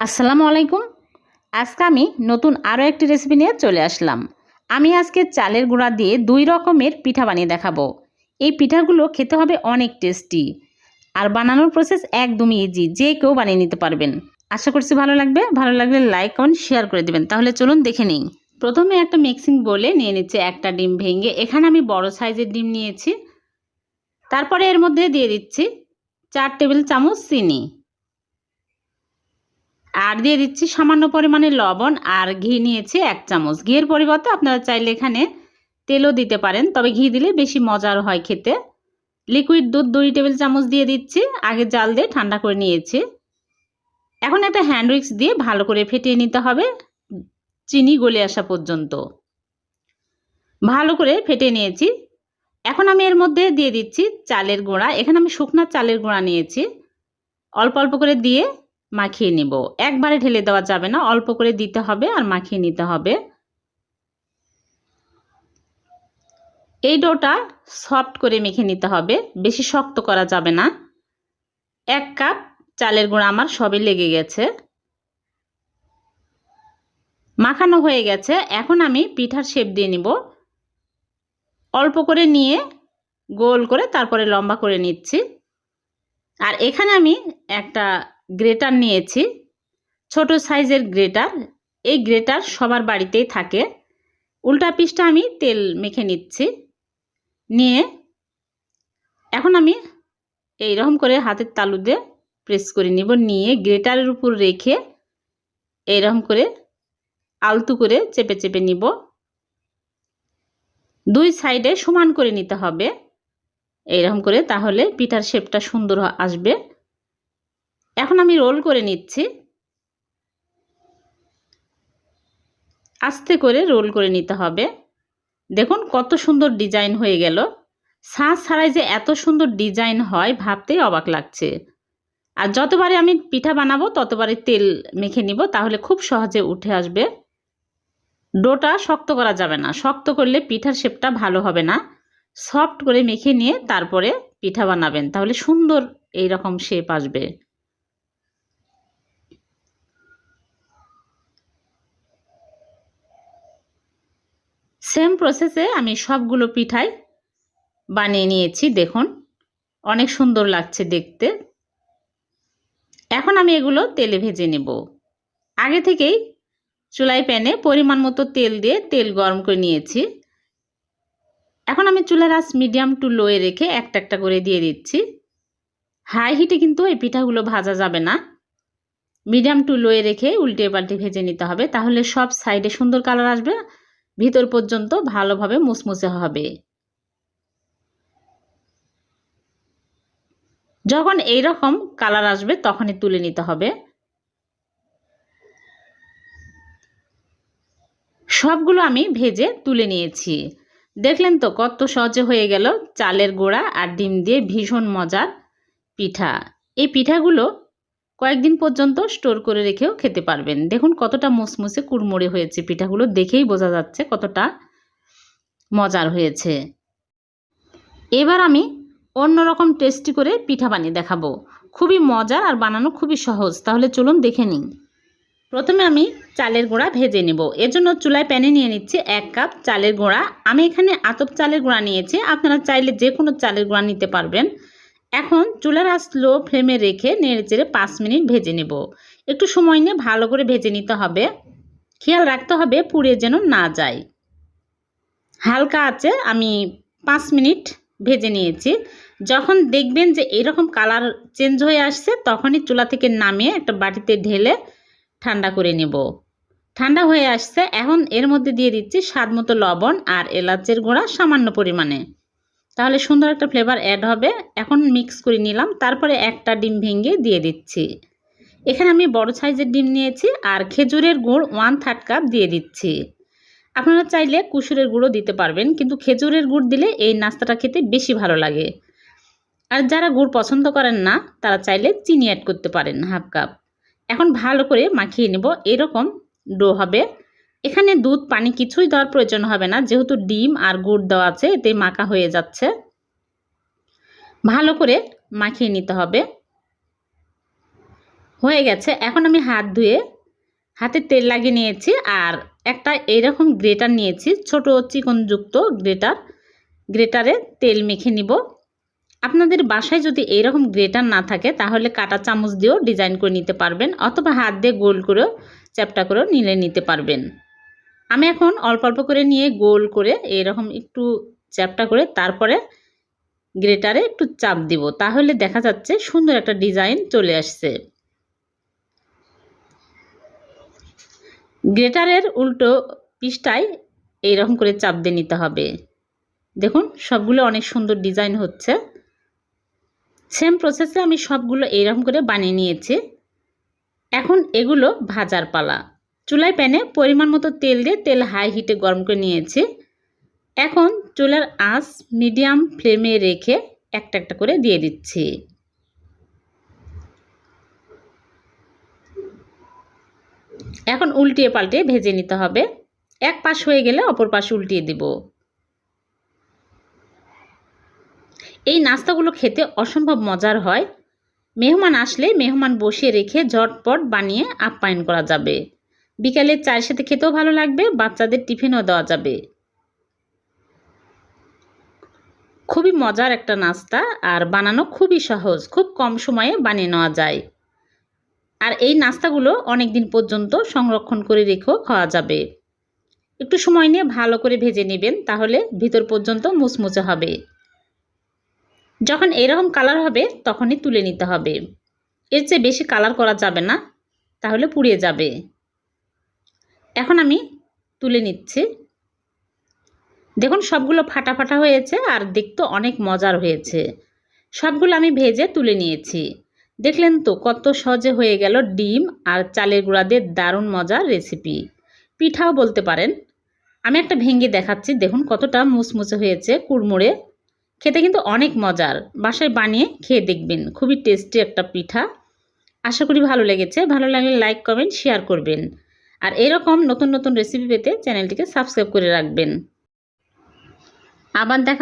আসসালামু আলাইকুম। আজকে আমি নতুন আরও একটি রেসিপি নিয়ে চলে আসলাম। আমি আজকে চালের গুঁড়া দিয়ে দুই রকমের পিঠা বানিয়ে দেখাবো। এই পিঠাগুলো খেতে হবে অনেক টেস্টি আর বানানোর প্রসেস একদমই ইজি যে কেউ বানিয়ে নিতে পারবেন। আশা করছি ভালো লাগবে। ভালো লাগলে লাইক কমেন্ট শেয়ার করে দেবেন। তাহলে চলুন দেখে নিই। প্রথমে একটা মিক্সিং বলে নিয়ে নিচ্ছে একটা ডিম ভেঙে। এখানে আমি বড় সাইজের ডিম নিয়েছি। তারপরে এর মধ্যে দিয়ে দিচ্ছি চার টেবিল চামচ চিনি। আর দিয়ে দিচ্ছি সামান্য পরিমাণে লবণ আর ঘি নিয়েছি এক চামচ। ঘিয়ের পরিবর্তে আপনারা চাইলে এখানে তেলও দিতে পারেন, তবে ঘি দিলে বেশি মজার হয় খেতে। লিকুইড দুধ দুই টেবিল চামচ দিয়ে দিচ্ছি, আগে জাল দিয়ে ঠান্ডা করে নিয়েছি। এখন একটা হ্যান্ড উইক্স দিয়ে ভালো করে ফেটিয়ে নিতে হবে, চিনি গলে আসা পর্যন্ত। ভালো করে ফেটে নিয়েছি। এখন আমি এর মধ্যে দিয়ে দিচ্ছি চালের গুঁড়া। এখানে আমি শুকনা চালের গুঁড়া নিয়েছি। অল্প অল্প করে দিয়ে মাখিয়ে নিব। একবারে ঢেলে দেওয়া যাবে না, অল্প করে দিতে হবে আর মাখিয়ে নিতে হবে। এই ডোটা সফট করে মেখে নিতে হবে, বেশি শক্ত করা যাবে না। এক কাপ চালের গুঁড়া আমার সবে লেগে গেছে। মাখানো হয়ে গেছে, এখন আমি পিঠার শেপ দিয়ে নিব। অল্প করে নিয়ে গোল করে তারপরে লম্বা করে নিচ্ছি। আর এখানে আমি একটা গ্রেটার নিয়েছি। ছোট সাইজের গ্রেটার। এই গ্রেটার সবার বাড়িতেই থাকে। উল্টা পিসটা আমি তেল মেখে নিচ্ছি। নিয়ে এখন আমি এই রকম করে হাতের তালু দিয়ে প্রেস করে নিব। নিয়ে গ্রেটারের উপর রেখে এইরকম করে আলতু করে চেপে চেপে নিব। দুই সাইডে সমান করে নিতে হবে। এইরকম করে তাহলে পিঠার শেপটা সুন্দর আসবে। এখন আমি রোল করে নিচ্ছি। আস্তে করে রোল করে নিতে হবে। দেখুন কত সুন্দর ডিজাইন হয়ে গেল। সাজ ছাড়াই যে এত সুন্দর ডিজাইন হয় ভাবতেই অবাক লাগছে। আর যতবারে আমি পিঠা বানাবো ততবারে তেল মেখে নিব, তাহলে খুব সহজে উঠে আসবে। ডোটা শক্ত করা যাবে না। শক্ত করলে পিঠার শেপটা ভালো হবে না। সফট করে মেখে নিয়ে তারপরে পিঠা বানাবেন, তাহলে সুন্দর এই রকম শেপ আসবে। সেম প্রসেসে আমি সবগুলো পিঠাই বানিয়ে নিয়েছি, দেখুন। অনেক সুন্দর লাগছে দেখতে। এখন আমি এগুলো তেলে ভেজে নেব। আগে থেকেই চুলাই প্যানে পরিমাণ মতো তেল দিয়ে তেল গরম করে নিয়েছি। এখন আমি চুলার আঁচ মিডিয়াম টু লোয়ে রেখে একটা একটা করে দিয়ে দিচ্ছি। হাই হিটে কিন্তু এই পিঠাগুলো ভাজা যাবে না। মিডিয়াম টু লোয়ে রেখে উল্টে পাল্টে ভেজে নিতে হবে, তাহলে সব সাইডে সুন্দর কালার আসবে। ভিতর পর্যন্ত ভালোভাবে মুসমুসে হবে। যখন এই রকম কালার আসবে, তখনই তুলে নিতে হবে। সবগুলো আমি ভেজে তুলে নিয়েছি। দেখলেন তো কত সহজে হয়ে গেল চালের গোড়া আর ডিম দিয়ে ভীষণ মজার পিঠা। এই পিঠাগুলো কয়েকদিন পর্যন্ত স্টোর করে রেখেও খেতে পারবেন। দেখুন কতটা মুসমুসে কুড়মুড়ে হয়েছে পিঠাগুলো, দেখেই বোঝা যাচ্ছে কতটা মজার হয়েছে। এবার আমি অন্যরকম টেস্টি করে পিঠা বানিয়ে দেখাবো। খুবই মজার আর বানানো খুবই সহজ। তাহলে চলুন দেখে নিন প্রথমে আমি চালের গুঁড়া ভেজে নেব। জন্য চুলায় প্যানে নিয়ে নিচ্ছি এক কাপ চালের গুঁড়া। আমি এখানে আতপ চালের গুঁড়া নিয়েছি। আপনারা চাইলে যে কোনো চালের গুঁড়া নিতে পারবেন। এখন চুলার আঁচ লো ফ্লেমে রেখে নেড়ে চেড়ে পাঁচ মিনিট ভেজে নেব। একটু সময় নিয়ে ভালো করে ভেজে নিতে হবে। খেয়াল রাখতে হবে পুড়ে যেন না যায়। হালকা আছে আমি পাঁচ মিনিট ভেজে নিয়েছি। যখন দেখবেন যে এরকম কালার চেঞ্জ হয়ে আসছে, তখনই চুলা থেকে নামিয়ে একটা বাটিতে ঢেলে ঠান্ডা করে নেব। ঠান্ডা হয়ে আসছে, এখন এর মধ্যে দিয়ে দিচ্ছি স্বাদ মতো লবণ আর এলাচের গুঁড়া সামান্য পরিমাণে। তাহলে সুন্দর একটা ফ্লেভার অ্যাড হবে। এখন মিক্স করে নিলাম, তারপরে একটা ডিম ভেঙে দিয়ে দিচ্ছি। এখানে আমি বড় সাইজের ডিম নিয়েছি আর খেজুরের গুড় ওয়ান থার্ড কাপ দিয়ে দিচ্ছি। আপনারা চাইলে কুসুরের গুঁড়ো দিতে পারবেন, কিন্তু খেজুরের গুড় দিলে এই নাস্তাটা খেতে বেশি ভালো লাগে। আর যারা গুড় পছন্দ করেন না, তারা চাইলে চিনি অ্যাড করতে পারেন হাফ কাপ এখন ভালো করে মাখিয়ে নেব, এরকম ডো হবে। এখানে দুধ, পানি কিছুই দেওয়ার প্রয়োজন হবে না। যেহেতু ডিম আর গুড় দেওয়া আছে, এতে মাখা হয়ে যাচ্ছে। ভালো করে মাখিয়ে নিতে হবে। হয়ে গেছে। এখন আমি হাত ধুয়ে হাতে তেল লাগিয়ে নিয়েছি আর একটা এইরকম গ্রেটার নিয়েছি, ছোট চিকনযুক্ত গ্রেটার। গ্রেটারে তেল মেখে নিব। আপনাদের বাসায় যদি এইরকম গ্রেটার না থাকে, তাহলে কাটা চামচ দিয়েও ডিজাইন করে নিতে পারবেন, অথবা হাত দিয়ে গোল করেও চ্যাপটা করেও নিলে নিতে পারবেন। আমি এখন অল্প অল্প করে নিয়ে গোল করে এরকম একটু চ্যাপটা করে তারপরে গ্রেটারে একটু চাপ দিব। তাহলে দেখা যাচ্ছে সুন্দর একটা ডিজাইন চলে আসছে। গ্রেটারের উল্টো পিসটায় এইরকম করে চাপ দিয়ে নিতে হবে। দেখুন, সবগুলো অনেক সুন্দর ডিজাইন হচ্ছে। সেম প্রসেসে আমি সবগুলো এইরকম করে বানিয়ে নিয়েছি। এখন এগুলো ভাজার পালা। চুলায় প্যানে পরিমাণ মতো তেল দিয়ে তেল হাই হিটে গরম করে নিয়েছি। এখন চুলার আঁচ মিডিয়াম ফ্লেমে রেখে একটা একটা করে দিয়ে দিচ্ছি। এখন উল্টিয়ে পাল্টে ভেজে নিতে হবে। এক পাশ হয়ে গেলে অপর পাশ উল্টিয়ে দিব। এই নাস্তাগুলো খেতে অসম্ভব মজার হয়। মেহমান আসলে মেহমান বসিয়ে রেখে ঝটপট বানিয়ে আপ্যায়ন করা যাবে। বিকালে চায়ের সাথে খেতেও ভালো লাগবে, বাচ্চাদের টিফিনও দেওয়া যাবে। খুবই মজার একটা নাস্তা আর বানানো খুবই সহজ, খুব কম সময়ে বানিয়ে নেওয়া যায়। আর এই নাস্তাগুলো অনেক দিন পর্যন্ত সংরক্ষণ করে রেখেও খাওয়া যাবে। একটু সময় নিয়ে ভালো করে ভেজে নেবেন, তাহলে ভিতর পর্যন্ত মুচমুচে হবে। যখন এরকম কালার হবে, তখনই তুলে নিতে হবে। এর চেয়ে বেশি কালার করা যাবে না, তাহলে পুড়িয়ে যাবে। এখন আমি তুলে নিচ্ছি। দেখুন, সবগুলো ফাটা ফাটা হয়েছে আর দেখতে অনেক মজার হয়েছে। সবগুলো আমি ভেজে তুলে নিয়েছি। দেখলেন তো, কত সহজে হয়ে গেল ডিম আর চালের গুঁড়া দিয়ে দারুণ মজার রেসিপি। পিঠাও বলতে পারেন। আমি একটা ভেঙে দেখাচ্ছি। দেখুন, কতটা মুচমুচে হয়েছে কুড়মুড়ে। খেতে কিন্তু অনেক মজার। বাসায় বানিয়ে খেয়ে দেখবেন। খুবই টেস্টি একটা পিঠা। আশা করি ভালো লেগেছে। ভালো লাগলে লাইক, কমেন্ট, শেয়ার করবেন। আর এরকম নতুন নতুন রেসিপি পেতে চ্যানেলটিকে সাবস্ক্রাইব করে রাখবেন। আবার দেখা